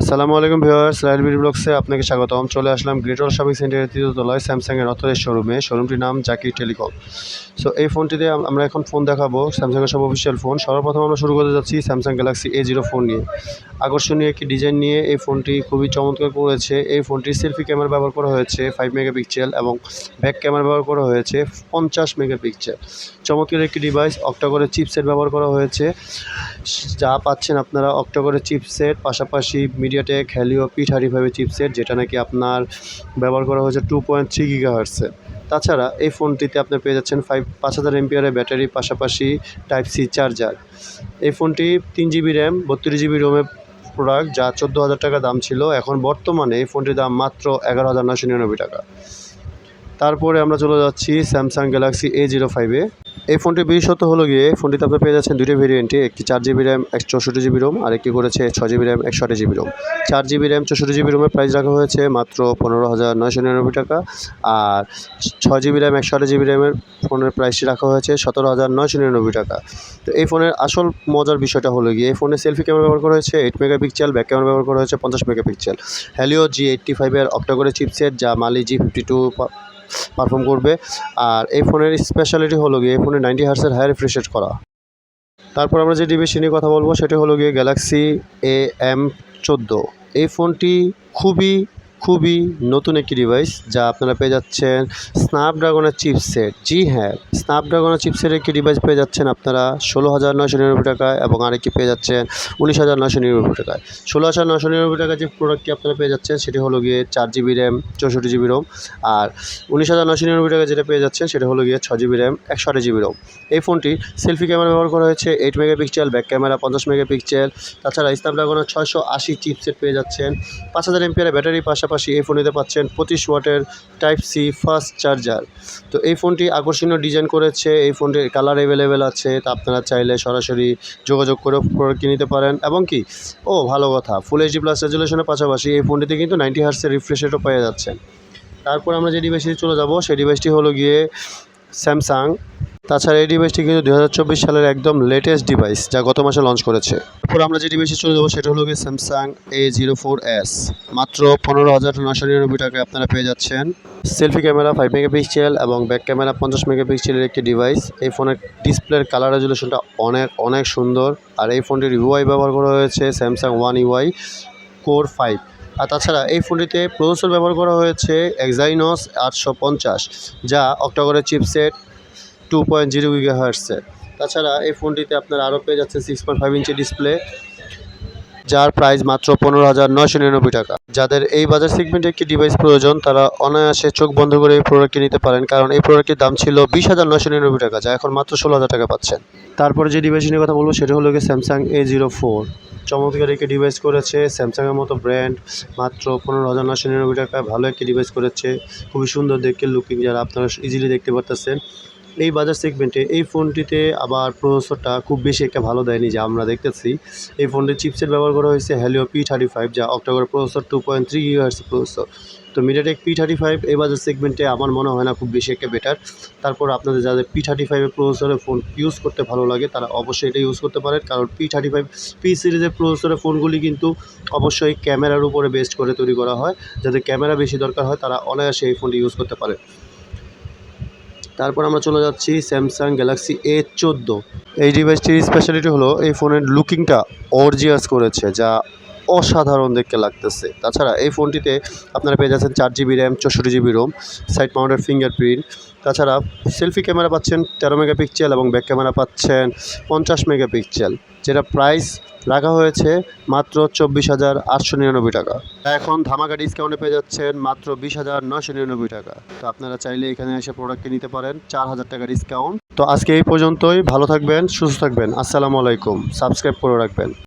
আসসালামু আলাইকুম viewers BD ব্লগসে আপনাকে স্বাগতম। চলে আসলাম গ্রেট ওয়াল শপিং সেন্টারের তৃতীয় তলায় স্যামসাংয়ের অথরের শোরুমে শোরুমটির নাম জাকি টেলিকম সো এই ফোনটিতে আমরা এখন ফোন দেখাবো স্যামসাংয়ের সব অফিসিয়াল ফোন সর্বপ্রথম আমরা শুরু করতে যাচ্ছি Samsung Galaxy A zero phone নিয়ে। আকর্ষণীয় একটি ডিজাইন নিয়ে এই ফোনটি খুবই চমৎকার করেছে। এই ফোনটির সেলফি ক্যামেরা ব্যবহার করা হয়েছে ফাইভ মেগাপিক্সেল এবং ব্যাক ক্যামেরা ব্যবহার করা হয়েছে পঞ্চাশ মেগাপিক্সেল চমৎকার একটি ডিভাইস অক্টাকরের চিপসেট ব্যবহার করা হয়েছে। যা পাচ্ছেন আপনারা অক্টোবরের চিপসেট পাশাপাশি মিডিয়াটেক হ্যালিও পি থার্টি ফাইভের চিপসেট যেটা নাকি আপনার ব্যবহার করা হয়েছে টু পয়েন্ট থ্রি গিগাহার্সে তাছাড়া এই ফোনটিতে আপনি পেয়ে যাচ্ছেন ফাইভ পাঁচ হাজার এমপিআরের ব্যাটারি পাশাপাশি টাইপ সি চার্জার এই ফোনটি তিন জিবি র্যাম বত্রিশ জিবি রোমের প্রোডাক্ট যা চোদ্দ হাজার টাকা দাম ছিল। এখন বর্তমানে এই ফোনটির দাম মাত্র এগারো হাজার নশো নিরানব্বই টাকা। তারপরে আমরা চলে যাচ্ছি স্যামসাং গ্যালাক্সি এ জিরো ফাইভে এই ফোনটির বিশেষত হলো গিয়ে ফোনটিতে আপনি পেয়ে যাচ্ছেন দুটি ভেরিয়েন্টে একটি চার জিবি র্যাম একশো চৌষট্টি জিবি রোম আর একটি করেছে ছয় জিবি র্যাম একশো আঠাশ জিবি রোম চার জিবি র্যাম চৌষট্টি জিবি রোমের প্রাইস রাখা হয়েছে মাত্র পনেরো হাজার নয়শো নিরানব্বই টাকা। আর ছয় জিবি র্যাম একশো আঠাশ জিবি র্যামের ফোনের প্রাইসটি রাখা হয়েছে সতেরো হাজার নয়শো নিরানব্বই টাকা। তো এই ফোনের আসল মজার বিষয়টা হলো গিয়ে, এই ফোনে সেলফি ক্যামেরা ব্যবহার করা হয়েছে এইট মেগাপিক্সেল ব্যাক ক্যামেরা ব্যবহার করা হয়েছে পঞ্চাশ মেগাপিক্সেল হ্যালিও জি এইট্টি ফাইভের অক্টাগোরে চিপসেট যা Mali G fifty two perform করবে। আর এই ফোনের স্পেশালিটি হলো গিয়ে এই ফোনে নাইনটি হার্সের হায়ার রিফ্রেশ করা। তারপর আমরা যে ডিভাইসটি নিয়ে কথা বলব, সেটি হলো গিয়ে গ্যালাক্সি এ এম চোদ্দ এই ফোনটি খুবই খুবই নতুন একটি ডিভাইস যা আপনারা পেয়ে যাচ্ছেন স্ন্যাপড্রাগনের চিপসেট জি হ্যাঁ স্ন্যাপড্রাগনের চিপসেটের একটি ডিভাইস পেয়ে যাচ্ছেন আপনারা ষোলো হাজার নয়শো নিরানব্বই টাকায় এবং আরেকটি পেয়ে যাচ্ছেন উনিশ হাজার নয়শো নিরানব্বই টাকায়। ষোলো হাজার নয়শো নিরানব্বই টাকায় যে প্রোডাক্টটি আপনারা পেয়ে যাচ্ছেন, সেটি হলো গিয়ে চার জিবি র্যাম চৌষট্টি জিবি রোম আর উনিশ হাজার নয়শো নিরানব্বই টাকা যেটা পেয়ে যাচ্ছেন, সেটা হলো গিয়ে ছ জিবি র্যাম একশো আট জিবি রোম এই ফোনটি সেলফি ক্যামেরা ব্যবহার করা হয়েছে এইট মেগাপিক্সেল ব্যাক ক্যামেরা পঞ্চাশ মেগাপিক্সেল তাছাড়া স্ন্যাপড্রাগনের ছয়শো আশি চিপসেট পেয়ে যাচ্ছেন, পাঁচ হাজার এমপিআর ব্যাটারির পাশাপাশি এই ফোনেতে পাচ্ছেন পঁচিশ ওয়াটের টাইপ সি ফাস্ট চার্জার। তো এই ফোনটি আকর্ষণীয় ডিজাইন করেছে, এই ফোনটির কালার অ্যাভেলেবেল আছে, তা আপনারা চাইলে সরাসরি যোগাযোগ করে প্রোডাক্ট নিতে পারেন। এবং কি? ও, ভালো কথা ফুল এইচডি প্লাস রেজুলেশনের পাশাপাশি এই ফোনটিতে কিন্তু নাইনটি হার্সের রিফ্রেশ রেটও পেয়ে তারপর আমরা যে ডিভাইসটি চলে যাব, সেই ডিভাইসটি হলো গিয়ে স্যামসাং তাছাড়া এই ডিভাইসটি কিন্তু দু হাজার চব্বিশ সালের একদম লেটেস্ট ডিভাইস যা গত মাসে লঞ্চ করেছে। তারপর আমরা যে ডিভাইসে চলে যাব, সেটা হলো গিয়ে Samsung A zero four S মাত্র পনেরো হাজার নশো নিরানব্বই টাকায় আপনারা পেয়ে যাচ্ছেন। সেলফি ক্যামেরা ফাইভ মেগাপিক্সেল এবং ব্যাক ক্যামেরা পঞ্চাশ মেগাপিক্সেলের একটি ডিভাইস এই ফোনের ডিসপ্লের কালার রেজুলেশনটা অনেক অনেক সুন্দর। আর এই ফোনটির ইউআই ব্যবহার করা হয়েছে Samsung One UI core five আর তাছাড়া এই ফোনটিতে প্রসেসর ব্যবহার করা হয়েছে এক্সাইনস আটশো পঞ্চাশ, যা অক্টোবরের chipset two point zero giga হার্সের তাছাড়া এই ফোনটিতে আপনার আরও পেয়ে যাচ্ছেন six point five inch display যার প্রাইস মাত্র পনেরো হাজার নয়শো নিরানব্বই টাকা। যাদের এই বাজার সেগমেন্টে একটি ডিভাইস প্রয়োজন, তারা অনায়াসে চোখ বন্ধ করে এই প্রোডাক্টটি নিতে পারেন, কারণ এই প্রোডাক্টটির দাম ছিল বিশ হাজার নয়শো নিরানব্বই টাকা, যা এখন মাত্র ষোলো হাজার টাকা পাচ্ছেন। তারপরে যে ডিভাইস নিয়ে কথা বলব, সেটা হলো গিয়ে স্যামসাং এ জিরো ফোর চমৎকার একটি ডিভাইস করেছে স্যামসাংয়ের মতো ব্র্যান্ড মাত্র পনেরো হাজার নশো নিরানব্বই টাকায় ভালো একটি ডিভাইস করেছে। খুবই সুন্দর দেখতে লুকিং যারা আপনারা ইজিলি দেখতে পারতেছেন। এই বাজার সেগমেন্টে এই ফোনটিতে আবার প্রসেসরটা খুব বেশি একটা ভালো দেয়নি যা আমরা দেখতেছি। এই ফোনটির চিপসেট ব্যবহার করা হয়েছে হ্যালিও পি থার্টি ফাইভ যা October processor two point three years processor তো মিডিয়াটেক পি থার্টি ফাইভ এই বাজার সেগমেন্টে আমার মনে হয় না খুব বেশি একটা বেটার তারপর আপনাদের যাদের পি থার্টি ফাইভের প্রসেসরের ফোন ইউজ করতে ভালো লাগে, তারা অবশ্যই এটা ইউজ করতে পারেন। কারণ পি থার্টি ফাইভ পি সিরিজের প্রসেসরের ফোনগুলি কিন্তু অবশ্যই ক্যামেরার উপরে বেস্ট করে তৈরি করা হয়। যাদের ক্যামেরা বেশি দরকার হয়, তারা অনায়াসে এই ফোনটি ইউজ করতে পারে। তারপর আমরা চলে যাচ্ছি স্যামসাং গ্যালাক্সি এ চোদ্দ। এই ডিভাইসটির স্পেশালিটি হলো এই ফোনের লুকিংটা অর্জিয়াস করেছে, যা অসাধারণ দেখতে লাগতেছে। তাছাড়া এই ফোনটিতে আপনারা পেয়ে যাচ্ছেন চার জিবি র্যাম চৌষট্টি GB ROM side mounted fingerprint তাছাড়া সেলফি ক্যামেরা পাচ্ছেন তেরো মেগাপিক্সেল এবং ব্যাক ক্যামেরা পাচ্ছেন পঞ্চাশ মেগাপিক্সেল যেটা প্রাইস রাখা হয়েছে মাত্র চব্বিশ হাজার আটশো নিরানব্বই টাকা। এখন ধামাকা ডিসকাউন্টে পেয়ে যাচ্ছেন মাত্র বিশ হাজার নশো নিরানব্বই টাকা। তো আপনারা চাইলে এখানে এসে প্রোডাক্টকে নিতে পারেন, চার হাজার টাকা ডিসকাউন্ট তো আজকে এই পর্যন্তই, ভালো থাকবেন, সুস্থ থাকবেন, আসসালামু আলাইকুম সাবস্ক্রাইব করে রাখবেন।